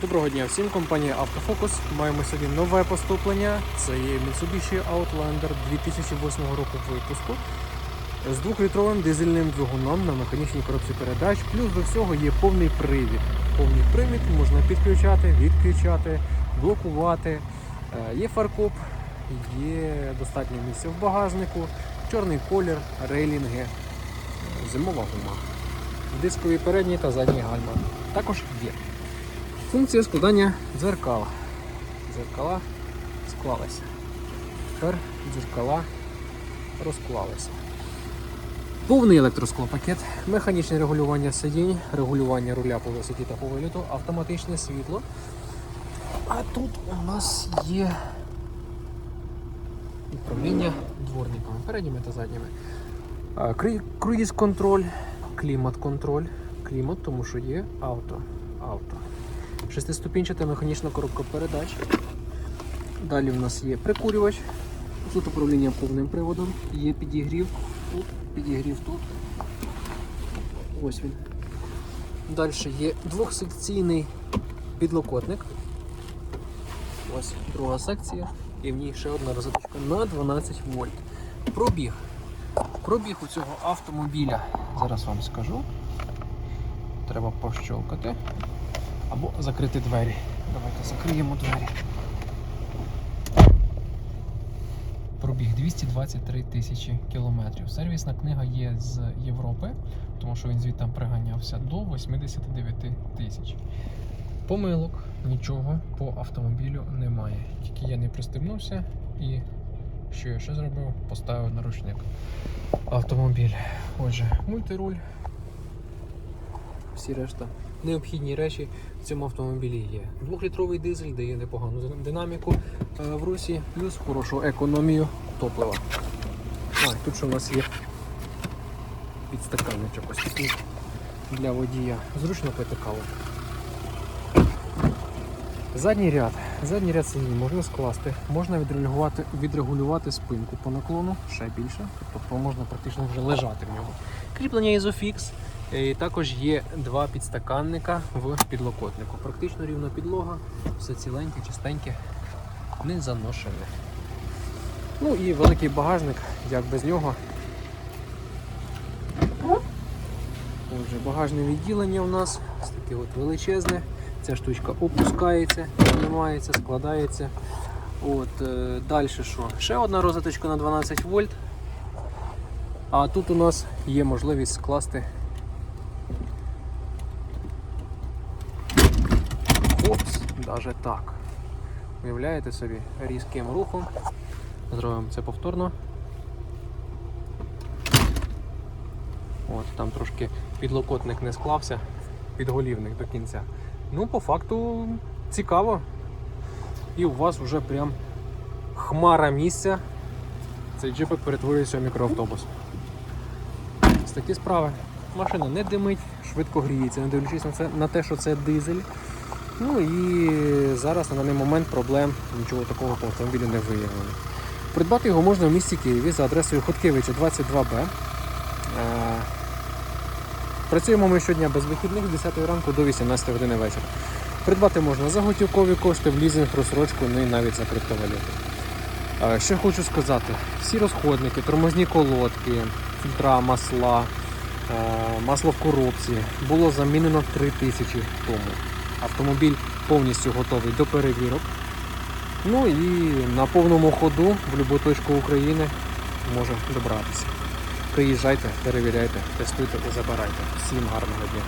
Доброго дня всім, компанія Автофокус. Маємо сьогодні нове поступлення. Це є Mitsubishi Outlander 2008 року випуску з 2-літровим дизельним двигуном на механічній коробці передач. Плюс до всього є повний привід. Повний привід можна підключати, відключати, блокувати. Е, Є фаркоп, є достатньо місця в багажнику, чорний колір, рейлінги, зимова гума, дискові передні та задні гальма. Також є. Функція складання дзеркал. Дзеркала склалися. Тепер дзеркала розклалися. Повний електросклопакет, механічне регулювання сидінь, регулювання руля по висоті та по автоматичне світло. А тут у нас є управління дворниками, передніми та задніми. Круїз-контроль, клімат-контроль, клімат, тому що є авто. Авто. Шестиступінчата механічна коробка передач. Далі в нас є прикурювач. Тут управління повним приводом, є підігрів тут, підігрів тут. Ось він. Далі є двохсекційний підлокотник. Ось друга секція. І в ній ще одна розеточка на 12 вольт. Пробіг. Пробіг у цього автомобіля. Зараз вам скажу. Треба пощолкати або закрити двері. Давайте закриємо двері. Пробіг 223 тисячі кілометрів. Сервісна книга є з Європи, тому що він звідти приганявся до 89 тисяч. Помилок нічого по автомобілю немає. Тільки я не пристебнувся і що я ще зробив? Поставив наручник. Автомобіль. Отже, мультируль. Всі решта необхідні речі в цьому автомобілі є. Двохлітровий дизель дає непогану динаміку е, в русі, плюс хорошу економію топлива. А, тут що у нас є підстаканничок ось для водія. Зручно пити каву. Задній ряд. Задній ряд сидінь можна скласти, можна відрегулювати, відрегулювати спинку по наклону ще більше, тобто можна практично вже лежати в ньому. Кріплення Isofix. І також є два підстаканника в підлокотнику. Практично рівна підлога, все ціленьке, чистеньке, не заношене. Ну і великий багажник, як без нього. Отже, багажне відділення у нас ось таке от величезне. Ця штучка опускається, піднімається, складається. От, е, далі що? Ще одна розеточка на 12 вольт. А тут у нас є можливість скласти даже так. Уявляєте собі різким рухом. Зробимо це повторно. От, там трошки підлокотник не склався, підголівник до кінця. Ну, по факту цікаво. І у вас вже прям хмара місця. Цей джипик перетворюється в мікроавтобус. Ось такі справи. Машина не димить, швидко гріється, не дивлячись на це на те, що це дизель. Ну і зараз на даний момент проблем нічого такого по автомобілю не виявлено. Придбати його можна в місті Києві за адресою Хоткевича 22Б. Е, Працюємо ми щодня без вихідних з 10 ранку до 18 години вечора. Придбати можна за готівкові кошти, в лізинг, розсрочку, ну і навіть за криптовалюту. Е, Що хочу сказати, всі розходники, тормозні колодки, фільтра, масла, е, масло в коробці було замінено 3000 тому. Автомобіль повністю готовий до перевірок. Ну і на повному ходу в будь-яку точку України може добратися. Приїжджайте, перевіряйте, тестуйте і забирайте. Всім гарного дня!